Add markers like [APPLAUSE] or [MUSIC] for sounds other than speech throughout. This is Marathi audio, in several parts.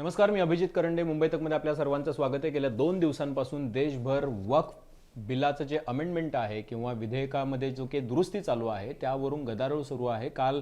नमस्कार मी अभिजित करंडे. मुंबई तकमध्ये आपल्या सर्वांचं स्वागत आहे. गेल्या दोन दिवसांपासून देशभर वक्फ बिलाचं जे अमेंडमेंट आहे किंवा विधेयकामध्ये जो काही दुरुस्ती चालू आहे त्यावरून गदारोळ सुरू आहे. काल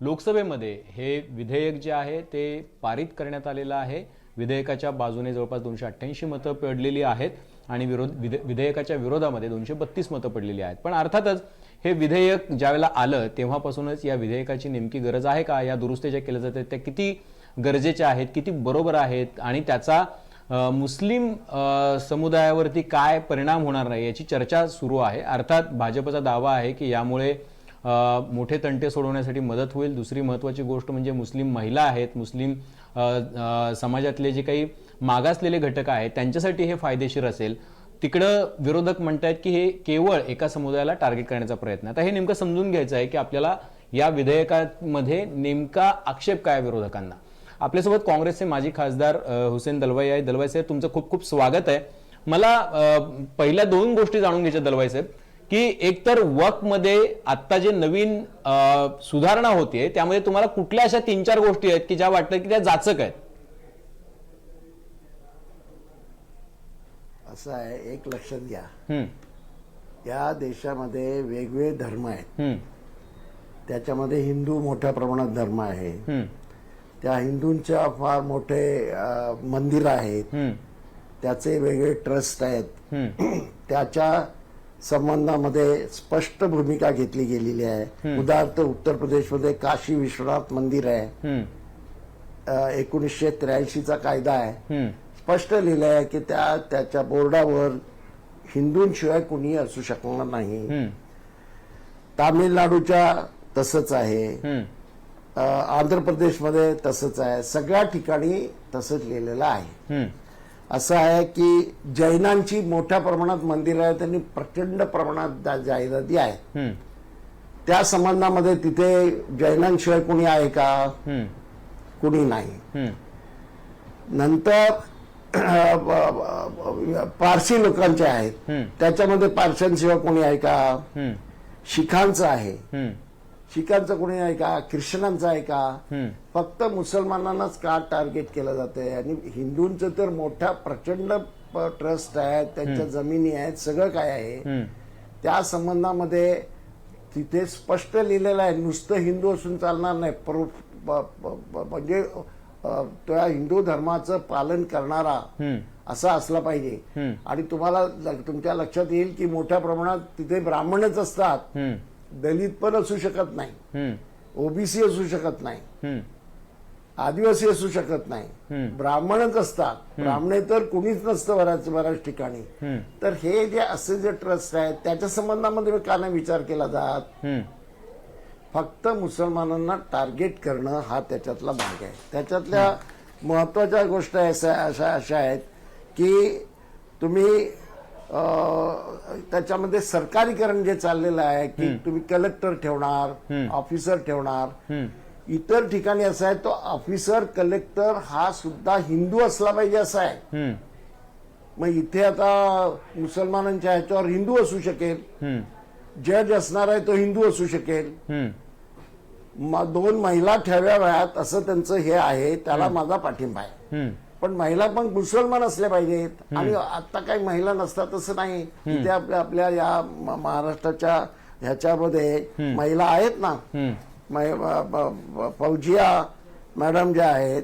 लोकसभेमध्ये हे विधेयक जे आहे ते पारित करण्यात आलेलं आहे. विधेयकाच्या बाजूने जवळपास दोनशे अठ्ठ्याऐंशी मतं पडलेली आहेत आणि विरोध विधे- विधेयकाच्या विरोधामध्ये दोनशे बत्तीस मतं पडलेली आहेत. पण अर्थातच हे विधेयक ज्यावेळेला आलं तेव्हापासूनच या विधेयकाची नेमकी गरज आहे का? या दुरुस्त्या ज्या केल्या जातात त्या किती गरजेच्या आहेत किती बरोबर आहेत आणि त्याचा मुस्लिम समुदायावरती काय परिणाम होणार नाही याची चर्चा सुरू आहे. अर्थात भाजपचा दावा आहे की यामुळे मोठे तंटे सोडवण्यासाठी मदत होईल. दुसरी महत्त्वाची गोष्ट म्हणजे मुस्लिम महिला आहेत. मुस्लिम समाजातले जे काही मागासलेले घटक आहेत त्यांच्यासाठी हे फायदेशीर असेल. तिकडं विरोधक म्हणतायत की हे केवळ एका समुदायाला टार्गेट करण्याचा प्रयत्न आता हे नेमकं समजून घ्यायचं आहे की आपल्याला या विधेयकामध्ये नेमका आक्षेप काय विरोधकांना? आपल्यासोबत काँग्रेसचे माजी खासदार हुसेन दलवाई आहे दलवाई साहेब तुमचं खूप खूप स्वागत आहे. मला पहिल्या दोन गोष्टी जाणून घ्यायच्या दलवाई साहेब की एकतर वकमध्ये आता जे नवीन सुधारणा होतीये त्यामध्ये तुम्हाला कुठल्या अशा तीन चार गोष्टी आहेत की ज्या वाटतात की त्या जाचक आहेत? असं आहे एक लक्षात घ्या. या देशामध्ये वेगवेगळे धर्म आहेत. त्याच्यामध्ये हिंदू मोठ्या प्रमाणात धर्म आहे. त्या हिंदूंच्या फार मोठे मंदिर आहेत. त्याचे वेगळे ट्रस्ट आहेत. [CLEARS THROAT] त्याच्या संबंधामध्ये स्पष्ट भूमिका घेतली गेलेली आहे. उदाहरणार्थ उत्तर प्रदेशमध्ये काशी विश्वनाथ मंदिर आहे. एकोणीसशे त्र्याऐंशीचा कायदा आहे. स्पष्ट लिहिलं आहे की त्या त्याच्या बोर्डावर हिंदूंशिवाय कुणी असू शकणार नाही. तामिळनाडूच्या तसंच आहे. आंध्र प्रदेशमध्ये तसंच आहे. सगळ्या ठिकाणी तसंच लिहिलेलं आहे. असं आहे की जैनांची मोठ्या प्रमाणात मंदिरं आहेत आणि प्रचंड प्रमाणात जाहिराती आहेत. हम्म, त्या संबंधामध्ये तिथे जैनांशिवाय कुणी आहे का? कुणी नाही. नंतर पारसी लोकांचे आहेत. त्याच्यामध्ये पारशांशिवाय कोणी आहे का? शिखांचं आहे. शिखांचं कोणी आहे का? ख्रिश्चनांचं आहे का? फक्त मुसलमानांनाच का टार्गेट केलं जातंय? आणि हिंदूंचं तर मोठा प्रचंड ट्रस्ट आहे त्यांच्या जमिनी आहेत सगळं काय आहे. त्या संबंधामध्ये तिथे स्पष्ट लिहिलेलं आहे नुसतं हिंदू असून चालणार नाही. म्हणजे त्या हिंदू धर्माचं पालन करणारा असा असला पाहिजे. आणि तुम्हाला तुमच्या लक्षात येईल की मोठ्या प्रमाणात तिथे ब्राह्मणच असतात. दलित पण असू शकत नाही. ओबीसी असू शकत नाही. आदिवासी असू शकत नाही. ब्राह्मणच असतात. ब्राह्मणे तर कुणीच नसतं बऱ्याच बऱ्याच ठिकाणी. तर हे जे असे जे ट्रस्ट आहेत त्याच्या संबंधामध्ये का नाही विचार केला जात? फक्त मुसलमानांना टार्गेट करणं हा त्याच्यातला भाग आहे. त्याच्यातल्या महत्त्वाच्या गोष्टी अशा अशा आहेत की तुम्ही त्याच्यामध्ये सरकारीकरण जे चाललेलं आहे की तुम्ही कलेक्टर ठेवणार ऑफिसर ठेवणार इतर ठिकाणी असं आहे तो ऑफिसर कलेक्टर हा सुद्धा हिंदू असला पाहिजे असा आहे. मग इथे आता मुसलमानांच्या ह्याच्यावर हिंदू असू शकेल. जज असणार आहे तो हिंदू असू शकेल. दोन महिला ठेवाव्यात असं त्यांचं हे आहे त्याला माझा पाठिंबा आहे. पण महिला पण मुसलमान असल्या पाहिजेत. आणि आता काही महिला नसतात असं नाही. इथे आपल्या आपल्या या महाराष्ट्राच्या ह्याच्यामध्ये महिला आहेत ना. फौजिया मॅडम ज्या आहेत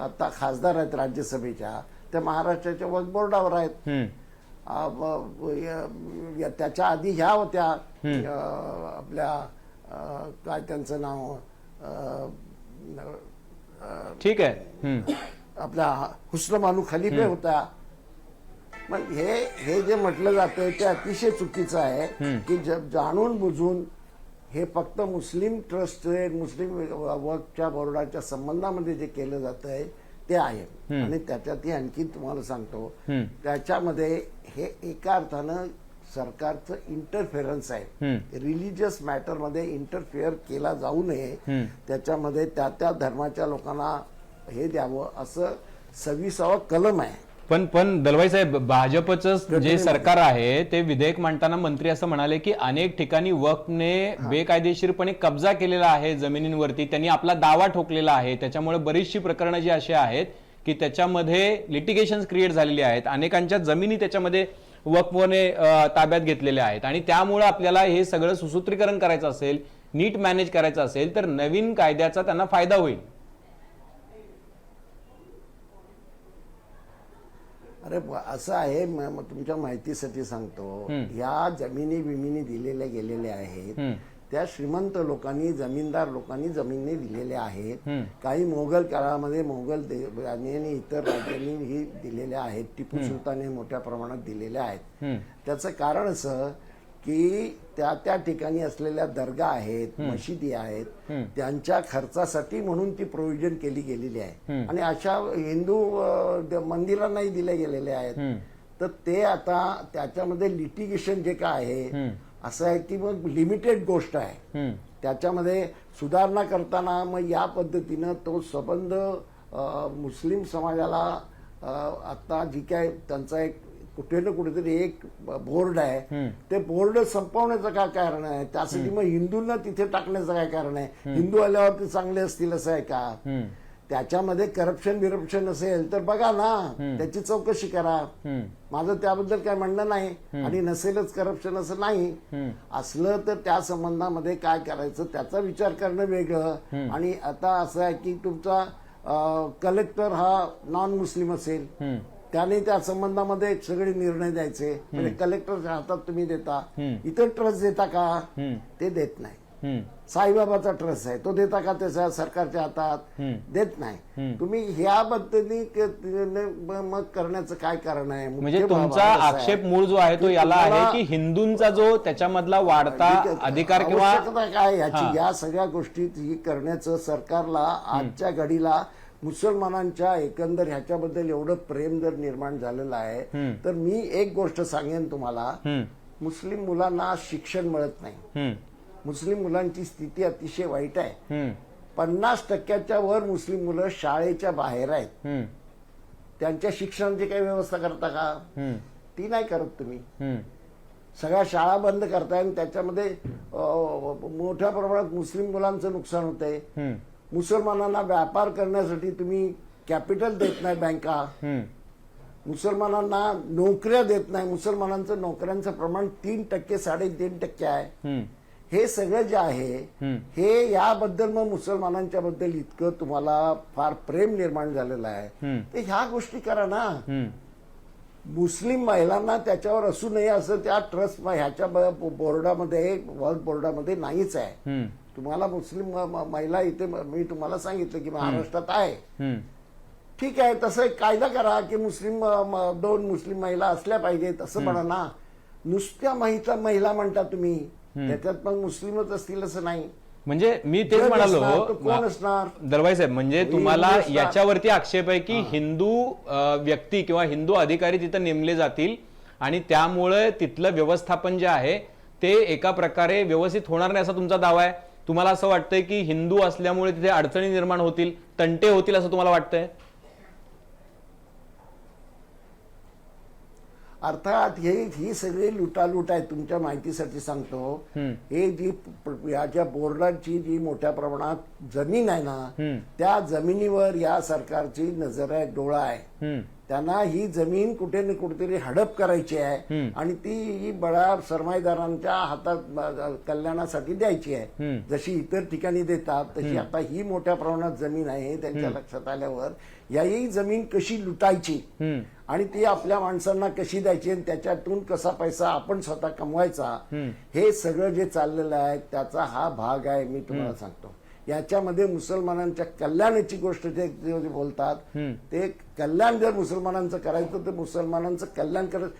आता खासदार आहेत राज्यसभेच्या त्या महाराष्ट्राच्या वक्फ बोर्डावर आहेत त्याच्या आधी ह्या होत्या. आपल्या काय त्यांचं नाव ठीक आहे. आपल्या हुस्न मानू खलिफे होत्या मग हे हे जे म्हटलं जातंय ते अतिशय चुकीचं आहे की जाणून बुजून हे फक्त मुस्लिम ट्रस्ट मुस्लिम वक्फच्या बोर्डाच्या संबंधामध्ये जे केलं जात आहे ते आहे. आणि त्याच्यातही आणखी तुम्हाला सांगतो. त्याच्यामध्ये हे एका अर्थानं सरकारचं इंटरफेरन्स आहे. रिलिजियस मॅटरमध्ये इंटरफेअर केला जाऊ नये. त्याच्यामध्ये त्या त्या धर्माच्या लोकांना हे द्यावं असं सव्वीसावा कलम आहे. पण पण दलवाई साहेब भाजपचं जे सरकार आहे ते विधेयक मांडताना मंत्री असं म्हणाले की अनेक ठिकाणी वक्फने बेकायदेशीरपणे कब्जा केलेला आहे जमिनींवरती. त्यांनी आपला दावा ठोकलेला आहे. त्याच्यामुळे बरीचशी प्रकरणं जी अशी आहेत की त्याच्यामध्ये लिटिगेशन क्रिएट झालेली आहेत. अनेकांच्या जमिनी त्याच्यामध्ये वक्फने ताब्यात घेतलेल्या आहेत. आणि त्यामुळे आपल्याला हे सगळं सुसूत्रीकरण करायचं असेल नीट मॅनेज करायचं असेल तर नवीन कायद्याचा त्यांना फायदा होईल. अरे असं आहे तुमच्या माहितीसाठी सांगतो. ह्या जमिनी बिमिनी दिलेल्या गेलेल्या आहेत. त्या श्रीमंत लोकांनी जमीनदार लोकांनी जमिनी दिलेल्या आहेत. काही मोगल काळामध्ये मोगल दे- आणि इतर राज्यांनी ही दिलेल्या आहेत. टिपू सुलतानने मोठ्या प्रमाणात दिलेल्या आहेत. त्याचं कारण असं की त्या त्या ठिकाणी असलेल्या दर्गा आहेत मशिदी आहेत त्यांच्या खर्चासाठी म्हणून ती प्रोव्हिजन केली गेलेली आहे. आणि अशा हिंदू मंदिरांनाही दिल्या गेलेल्या आहेत. तर ते आता त्याच्यामध्ये लिटिगेशन जे काय आहे असं आहे की मग लिमिटेड गोष्ट आहे. त्याच्यामध्ये सुधारणा करताना मग या पद्धतीनं तो संबंध मुस्लिम समाजाला आता जी काय त्यांचा एक कुठे ना कुठेतरी एक बोर्ड आहे. ते बोर्ड संपवण्याचं काय कारण आहे? त्यासाठी मग हिंदूंना तिथे टाकण्याचं काय कारण आहे? हिंदू आल्यावर ते चांगले असतील असं आहे का? त्याच्यामध्ये करप्शन बिरप्शन असेल तर बघा ना त्याची चौकशी करा. माझं त्याबद्दल काय म्हणणं नाही आणि नसेलच करप्शन असं नाही. असलं तर त्या संबंधामध्ये काय करायचं त्याचा विचार करणं वेगळं. आणि आता असं आहे की तुमचा कलेक्टर हा नॉन मुस्लिम असेल त्याने त्या संबंधामध्ये सगळे निर्णय द्यायचे. म्हणजे कलेक्टरच्या हातात तुम्ही देता. इतर ट्रस्ट देता का? ते देत नाही. साईबाबाचा ट्रस्ट आहे. तो देता का त्याच्या सरकारच्या हातात? देत नाही. तुम्ही ह्या पद्धतीने मग करण्याचं काय कारण आहे? म्हणजे तुमचा? आक्षेप मूळ जो आहे तो याला आहे की हिंदूंचा जो त्याच्यामधला वाढता. अधिकार किंवा काय याची. या सगळ्या गोष्टी करण्याचं सरकारला आजच्या घडीला मुसलमानांच्या एकंदर ह्याच्याबद्दल एवढं प्रेम जर निर्माण झालेलं आहे तर मी एक गोष्ट सांगेन तुम्हाला. मुस्लिम मुलांना शिक्षण मिळत नाही. मुस्लिम मुलांची स्थिती अतिशय वाईट आहे. पन्नास टक्क्याच्या वर मुस्लिम मुलं शाळेच्या बाहेर आहेत. त्यांच्या शिक्षणाची काही व्यवस्था करता का? ती नाही करत तुम्ही. सगळ्या शाळा बंद करताय आणि त्याच्यामध्ये मोठ्या प्रमाणात मुस्लिम मुलांचं नुकसान होतंय. हम्म, मुसलमानांना व्यापार करण्यासाठी तुम्ही कॅपिटल देत नाही बँका. मुसलमानांना नोकऱ्या देत नाही. मुसलमानांचं नोकऱ्यांचं प्रमाण तीन टक्के साडेतीन टक्के आहे. हे सगळं जे आहे. हे याबद्दल मग मुसलमानांच्या बद्दल इतकं तुम्हाला फार प्रेम निर्माण झालेलं आहे. ते ह्या गोष्टी करा ना. मुस्लिम महिलांना त्याच्यावर असू नये असं त्या ट्रस्ट ह्याच्या बोर्डामध्ये वर्ल्ड बोर्डामध्ये नाहीच आहे. तुम्हाला मुस्लिम महिला इथे म- तुम्हाला सांगितलं की महाराष्ट्रात आहे. ठीक आहे तसं एक कायदा करा की मुस्लिम दोन मुस्लिम महिला असल्या पाहिजेत असं म्हणा ना. नुसत्या महिला महिला म्हणता तुम्ही. त्याच्यात पण मुस्लिमच असतील असं नाही. म्हणजे मी तेच म्हणालो कोण असणार? दरवाई साहेब म्हणजे तुम्हाला. याच्यावरती आक्षेप आहे की हिंदू व्यक्ती किंवा हिंदू अधिकारी तिथं नेमले जातील आणि त्यामुळे तिथलं व्यवस्थापन जे आहे ते एका प्रकारे व्यवस्थित होणार नाही असा तुमचा दावा आहे? तुम्हाला असं वाटतंय की हिंदू असल्यामुळे तिथे अडचणी निर्माण होतील तंटे होतील असं तुम्हाला वाटतंय? अर्थात हे ही सगळी लुटालूट आहे तुमच्या माहितीसाठी सांगतो. हे जी याच्या बोर्डाची जी मोठ्या प्रमाणात जमीन आहे ना त्या जमिनीवर या सरकारची नजर आहे डोळा आहे. त्यांना ही जमीन कुठे ना कुठेतरी हडप करायची आहे आणि ती ही बड्या सरमाईदारांच्या हातात कल्याणासाठी द्यायची आहे. जशी इतर ठिकाणी देतात तशी आता ही मोठ्या प्रमाणात जमीन आहे त्यांच्या लक्षात आल्यावर याही जमीन कशी लुटायची आणि ती आपल्या माणसांना कशी द्यायची आणि त्याच्यातून कसा पैसा आपण स्वतः कमवायचा हे सगळं जे चाललेलं आहे त्याचा हा भाग आहे मी तुम्हाला सांगतो. याच्यामध्ये मुसलमानांच्या कल्याणाची गोष्ट जे बोलतात ते कल्याण जर मुसलमानांचं करायचं तर मुसलमानांचं कल्याण करत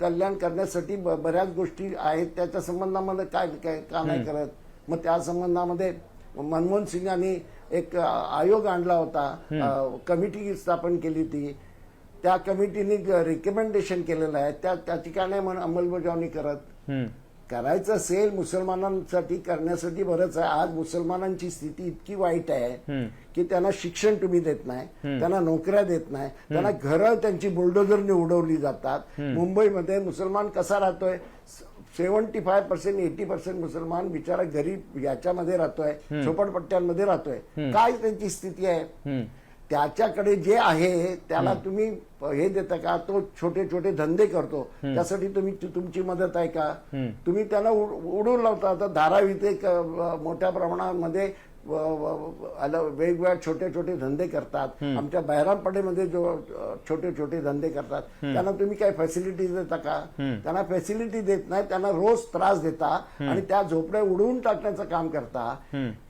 कल्याण करण्यासाठी बऱ्याच गोष्टी आहेत. त्याच्या संबंधामध्ये काय काय का नाही करत? मग त्या संबंधामध्ये मनमोहन सिंगांनी एक आयोग आणला होता. कमिटी स्थापन केली होती त्या कमिटीने रिकमेंडेशन केलेलं आहे. त्या नाही म्हणून अंमलबजावणी करत. करायचं असेल मुसलमानांसाठी करण्यासाठी बरंच आहे. आज मुसलमानांची स्थिती इतकी वाईट आहे की त्यांना शिक्षण तुम्ही देत नाही त्यांना नोकऱ्या देत नाही त्यांना घरं त्यांची बुलडोजरने उडवली जातात. मुंबईमध्ये मुसलमान कसा राहतोय? Seventy five percent eighty percent मुसलमान बिचारा गरीब याच्यामध्ये राहतोय झोपडपट्ट्यांमध्ये राहतोय. काय त्यांची स्थिती आहे. त्याच्याकडे जे आहे त्याला तुम्ही हे देता का? तो छोटे छोटे धंदे करतो. त्यासाठी तुम्ही तुमची मदत आहे का? तुम्ही त्याला उड- उडून लावता. आता धारावी ते मोठ्या प्रमाणामध्ये वेगवेगळ्या छोटे छोटे धंदे करतात. आमच्या बहिरामपडेमध्ये जो छोटे छोटे धंदे करतात त्यांना तुम्ही काय फॅसिलिटी देता का? त्यांना फॅसिलिटी देत नाही त्यांना रोज त्रास देता आणि त्या झोपड्या उडवून टाकण्याचं काम करता.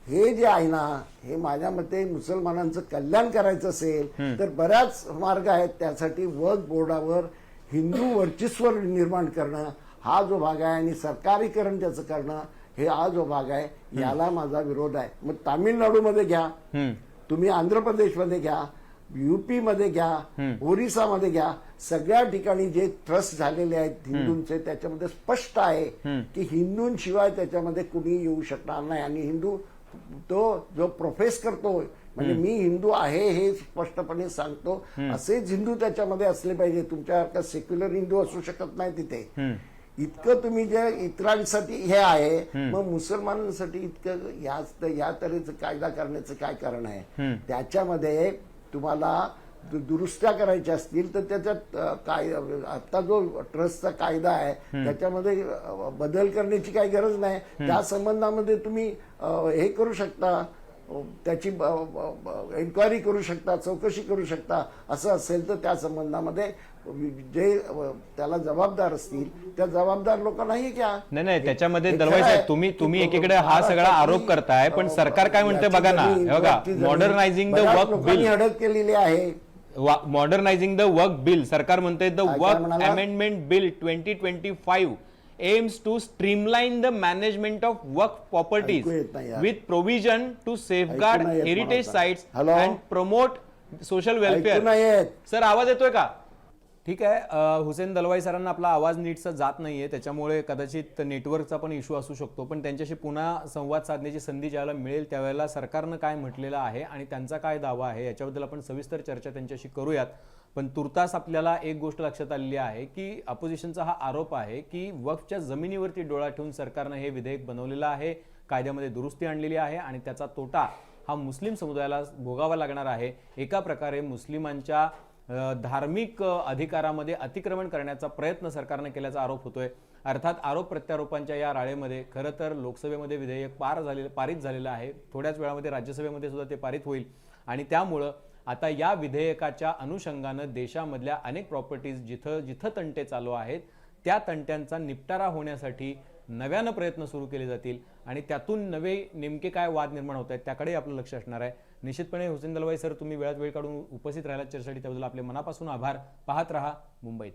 हे जे आहे ना हे माझ्या मते मुसलमानांचं कल्याण करायचं असेल तर बऱ्याच मार्ग आहेत. त्यासाठी वक्फ बोर्डावर हिंदू वर्चस्व निर्माण करणं हा जो भाग आहे आणि सरकारीकरण त्याचं करणं हे हा जो भाग आहे याला माझा विरोध आहे. मग तामिळनाडूमध्ये घ्या. तुम्ही आंध्र प्रदेशमध्ये घ्या युपी मध्ये घ्या ओरिसामध्ये घ्या. सगळ्या ठिकाणी जे ट्रस्ट झालेले आहेत हिंदूंचे त्याच्यामध्ये स्पष्ट आहे की हिंदूंशिवाय त्याच्यामध्ये कुणी येऊ शकणार नाही. आणि हिंदू तो जो प्रोफेस करतोय म्हणजे मी हिंदू आहे हे स्पष्टपणे सांगतो. असेच हिंदू त्याच्यामध्ये असले पाहिजे. तुमच्यासारखा सेक्युलर हिंदू असू शकत नाही तिथे. इतकं तुम्ही जे इतरांसाठी हे आहे मग मुसलमानांसाठी इतकं या या तऱ्हेचं कायदा करण्याचं काय कारण आहे? त्याच्यामध्ये तुम्हाला दुरुस्त्या करायच्या असतील तर त्याच्यात काय आता जो ट्रस्टचा कायदा आहे त्याच्यामध्ये बदल करण्याची काही गरज नाही. त्या संबंधामध्ये तुम्ही हे करू शकता त्याची एन्क्वायरी करू शकता चौकशी करू शकता असं असेल तर त्या संबंधामध्ये जे त्याला जबाबदार असतील त्या जबाबदार लोकांनाही घ्या नाही नाही त्याच्यामध्ये दलवाई खरं साहेब. तुम्ही तुम्ही एकीकडे हा सगळा आरोप करताय पण सरकार काय म्हणते बघा ना बघा मॉडर्नायझिंग द वर्क बिल अडक केलेली आहे मॉडर्नायझिंग द वर्क बिल सरकार म्हणते the work? Amendment bill twenty twenty five aims to streamline the management of work properties. With provision to नाही येत heritage hello? And promote social welfare sir आवाज येतोय का ठीक आहे हुसेन दलवाई सरांना आपला आवाज नीटचा जात नाही आहे त्याच्यामुळे कदाचित नेटवर्कचा पण इश्यू असू शकतो पण त्यांच्याशी पुन्हा संवाद साधण्याची संधी ज्यावेळेला मिळेल त्यावेळेला सरकारनं काय म्हटलेलं आहे आणि त्यांचा काय दावा आहे याच्याबद्दल आपण सविस्तर चर्चा त्यांच्याशी करूयात. पण तुर्तास आपल्याला एक गोष्ट लक्षात आलेली आहे की अपोजिशनचा हा आरोप आहे की वक्फच्या जमिनीवरती डोळा ठेवून सरकारनं हे विधेयक बनवलेलं आहे कायद्यामध्ये दुरुस्ती आणलेली आहे आणि त्याचा तोटा हा मुस्लिम समुदायाला भोगावा लागणार आहे. एका प्रकारे मुस्लिमांच्या धार्मिक अधिकारामध्ये अतिक्रमण करण्याचा प्रयत्न सरकारने केल्याचा आरोप होतोय. अर्थात आरोप प्रत्यारोपांच्या या राळेमध्ये खरं तर लोकसभेमध्ये विधेयक पार झालेलं पारित झालेलं आहे. थोड्याच वेळामध्ये राज्यसभेमध्ये सुद्धा ते पारित होईल. आणि त्यामुळं आता या विधेयकाच्या अनुषंगानं देशामधल्या अनेक प्रॉपर्टीज जिथं जिथं तंटे चालू आहेत त्या तंट्यांचा निपटारा होण्यासाठी नव्यानं प्रयत्न सुरू केले जातील. आणि त्यातून नवे नेमके काय वाद निर्माण होत आहेत त्याकडे आपलं लक्ष असणार आहे. निश्चितपणे हुसेन दलवाई सर तुम्ही वेळात वेळ काढून उपस्थित राहिला चर्चेसाठी. त्याबद्दल आपले मनापासून आभार. पाहत रहा मुंबईत